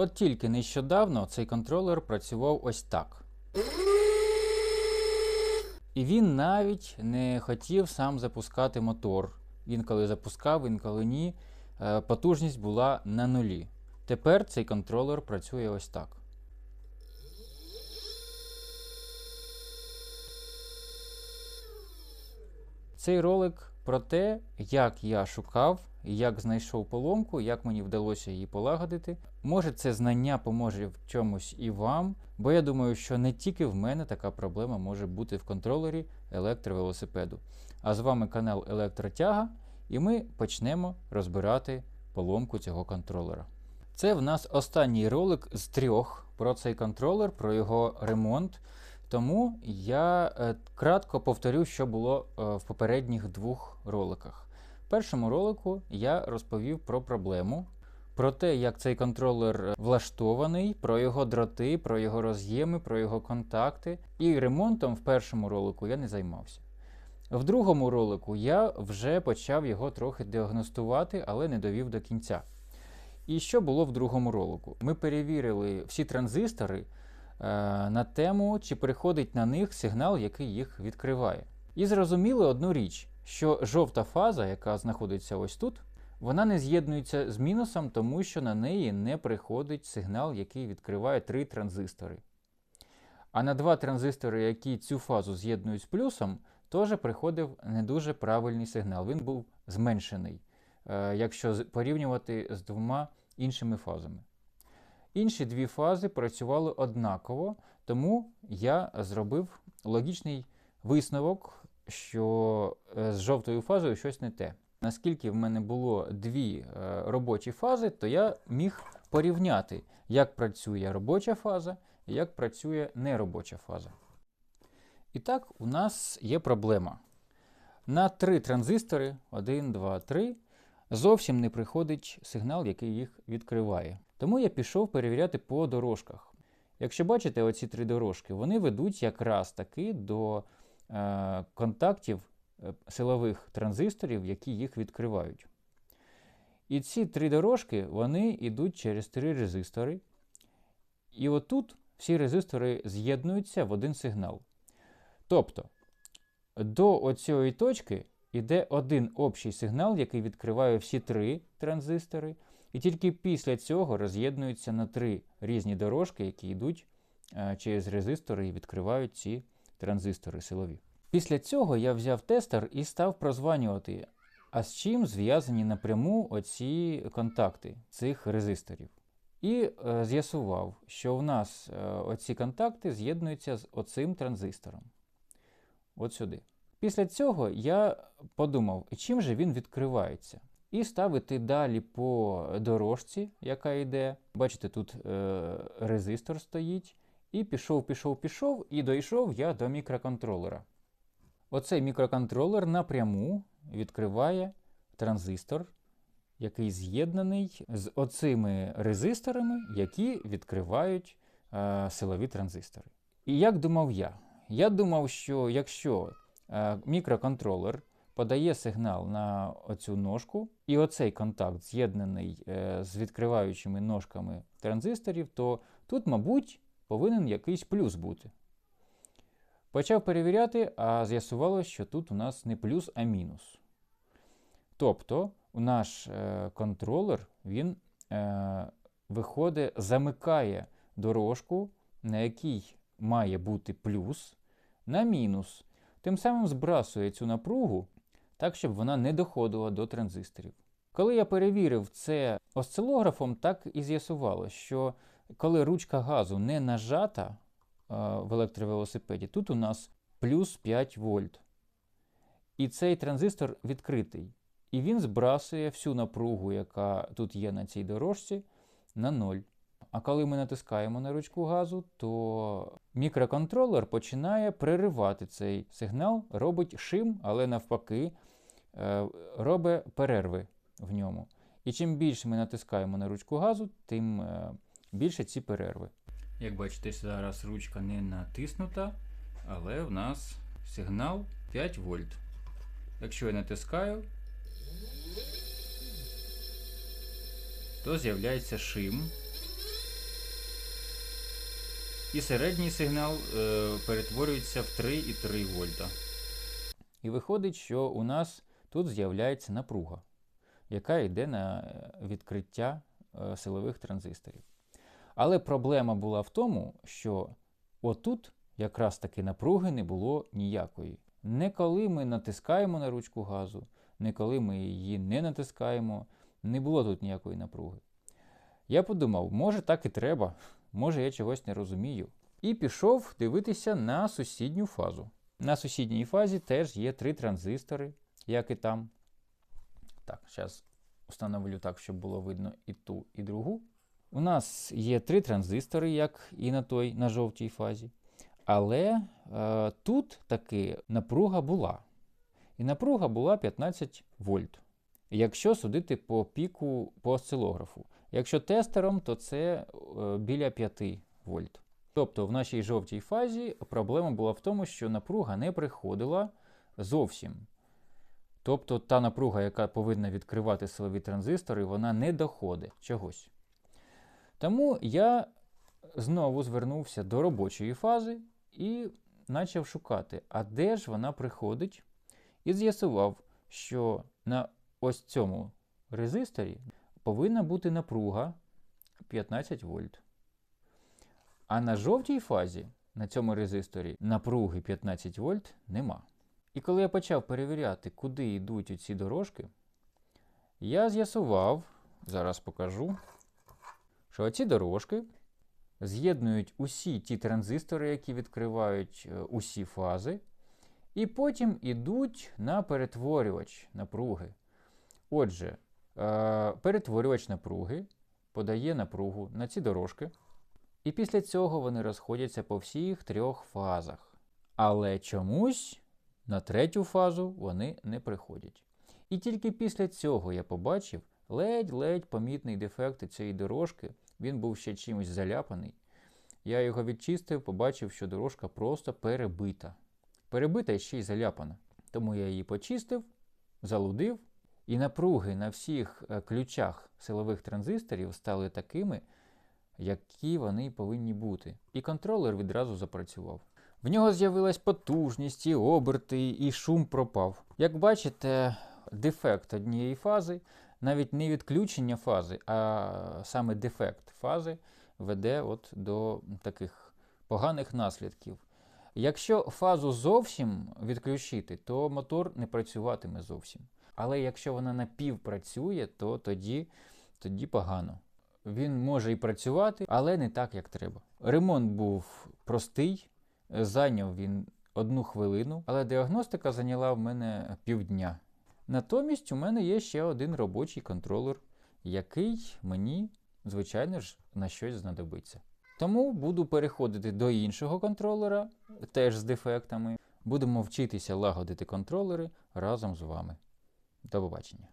От тільки нещодавно цей контролер працював ось так. І він навіть не хотів сам запускати мотор. Він коли запускав, інколи ні. Е, Потужність була на нулі. Тепер цей контролер працює ось так. Цей ролик про те, як я шукав, як знайшов поломку, як мені вдалося її полагодити. Може, це знання поможе в чомусь і вам, бо я думаю, що не тільки в мене така проблема може бути в контролері електровелосипеду. А з вами канал Електротяга, і ми почнемо розбирати поломку цього контролера. Це в нас останній ролик з трьох про цей контролер, про його ремонт. Тому я е, кратко повторю, що було е, в попередніх двох роликах. В першому ролику я розповів про проблему, про те, як цей контролер влаштований, про його дроти, про його роз'єми, про його контакти. І ремонтом в першому ролику я не займався. В другому ролику я вже почав його трохи діагностувати, але не довів до кінця. І що було в другому ролику? Ми перевірили всі транзистори е, на тему, чи приходить на них сигнал, який їх відкриває. І зрозуміли одну річ, що жовта фаза, яка знаходиться ось тут, вона не з'єднується з мінусом, тому що на неї не приходить сигнал, який відкриває три транзистори. А на два транзистори, які цю фазу з'єднують з плюсом, теж приходив не дуже правильний сигнал. Він був зменшений, е, якщо порівнювати з двома іншими фазами. Інші дві фази працювали однаково, тому я зробив логічний висновок, що е, з жовтою фазою щось не те. Наскільки в мене було дві е, робочі фази, то я міг порівняти, як працює робоча фаза і як працює неробоча фаза. І так, у нас є проблема. На три транзистори 1, 2, 3 зовсім не приходить сигнал, який їх відкриває. Тому я пішов перевіряти по дорожках. Якщо бачите, оці три дорожки, вони ведуть якраз таки до контактів е, силових транзисторів, які їх відкривають. І ці три дорожки вони йдуть через три резистори. І отут всі резистори з'єднуються в один сигнал. Тобто до оцієї точки йде один общий сигнал, який відкриває всі три транзистори, і тільки після цього роз'єднуються на три різні дорожки, які йдуть е, через резистори і відкривають ці транзистори силові. Після цього я взяв тестер і став прозванювати, а з чим зв'язані напряму оці контакти цих резисторів. І е, з'ясував, що в нас е, оці контакти з'єднуються з оцим транзистором. От сюди. Після цього я подумав, чим же він відкривається. І став іти далі по дорожці, яка йде. Бачите, тут е, резистор стоїть. І пішов, пішов, пішов, і дійшов я до мікроконтролера. Оцей мікроконтролер напряму відкриває транзистор, який з'єднаний з оцими резисторами, які відкривають е, силові транзистори. І як думав я? Я думав, що якщо е, мікроконтролер подає сигнал на оцю ножку, і оцей контакт з'єднаний е, з відкриваючими ножками транзисторів, то тут, мабуть, повинен якийсь плюс бути. Почав перевіряти, а з'ясувалося, що тут у нас не плюс, а мінус. Тобто, наш е, контролер він е, виходить, замикає дорожку, на якій має бути плюс, на мінус. Тим самим збрасує цю напругу так, щоб вона не доходила до транзисторів. Коли я перевірив це осцилографом, так і з'ясувалося, що коли ручка газу не нажата е, в електровелосипеді, тут у нас плюс 5 вольт. І цей транзистор відкритий. І він збрасує всю напругу, яка тут є на цій дорожці, на 0. А коли ми натискаємо на ручку газу, то мікроконтролер починає переривати цей сигнал, робить шим, але навпаки е, робить перерви в ньому. І чим більше ми натискаємо на ручку газу, тим е, більше ці перерви. Як бачите, зараз ручка не натиснута, але в нас сигнал 5 вольт. Якщо я натискаю, то з'являється шим. І середній сигнал е, перетворюється в 3,3 вольта. І виходить, що у нас тут з'являється напруга, яка йде на е, відкриття е, силових транзисторів. Але проблема була в тому, що отут якраз таки напруги не було ніякої. Не коли ми натискаємо на ручку газу, не коли ми її не натискаємо, не було тут ніякої напруги. Я подумав, може так і треба, може я чогось не розумію. І пішов дивитися на сусідню фазу. На сусідній фазі теж є три транзистори, як і там. Так, зараз встановлю так, щоб було видно і ту, і другу. У нас є три транзистори, як і на той, на жовтій фазі. Але е, тут таки напруга була. І напруга була 15 вольт. Якщо судити по піку по осцилографу. Якщо тестером, то це е, біля 5 вольт. Тобто в нашій жовтій фазі проблема була в тому, що напруга не приходила зовсім. Тобто та напруга, яка повинна відкривати силові транзистори, вона не доходить чогось. Тому я знову звернувся до робочої фази і почав шукати, а де ж вона приходить, і з'ясував, що на ось цьому резисторі повинна бути напруга 15 вольт. А на жовтій фазі на цьому резисторі напруги 15 вольт нема. І коли я почав перевіряти, куди йдуть ці дорожки, я з'ясував, зараз покажу, що оці дорожки з'єднують усі ті транзистори, які відкривають е, усі фази, і потім йдуть на перетворювач напруги. Отже, е, перетворювач напруги подає напругу на ці дорожки. І після цього вони розходяться по всіх трьох фазах. Але чомусь на третю фазу вони не приходять. І тільки після цього я побачив ледь-ледь помітний дефект цієї дорожки. Він був ще чимось заляпаний. Я його відчистив, побачив, що дорожка просто перебита. Перебита і ще й заляпана. Тому я її почистив, залудив, і напруги на всіх е, ключах силових транзисторів стали такими, які вони повинні бути. І контролер відразу запрацював. В нього з'явилась потужність, і оберти, і шум пропав. Як бачите, дефект однієї фази, навіть не відключення фази, а саме дефект фази веде от до таких поганих наслідків. Якщо фазу зовсім відключити, то мотор не працюватиме зовсім. Але якщо вона напівпрацює, то тоді, тоді погано. Він може і працювати, але не так, як треба. Ремонт був простий, зайняв він одну хвилину, але діагностика зайняла в мене півдня. Натомість у мене є ще один робочий контролер, який мені, звичайно ж, на щось знадобиться. Тому буду переходити до іншого контролера, теж з дефектами. Будемо вчитися лагодити контролери разом з вами. До побачення.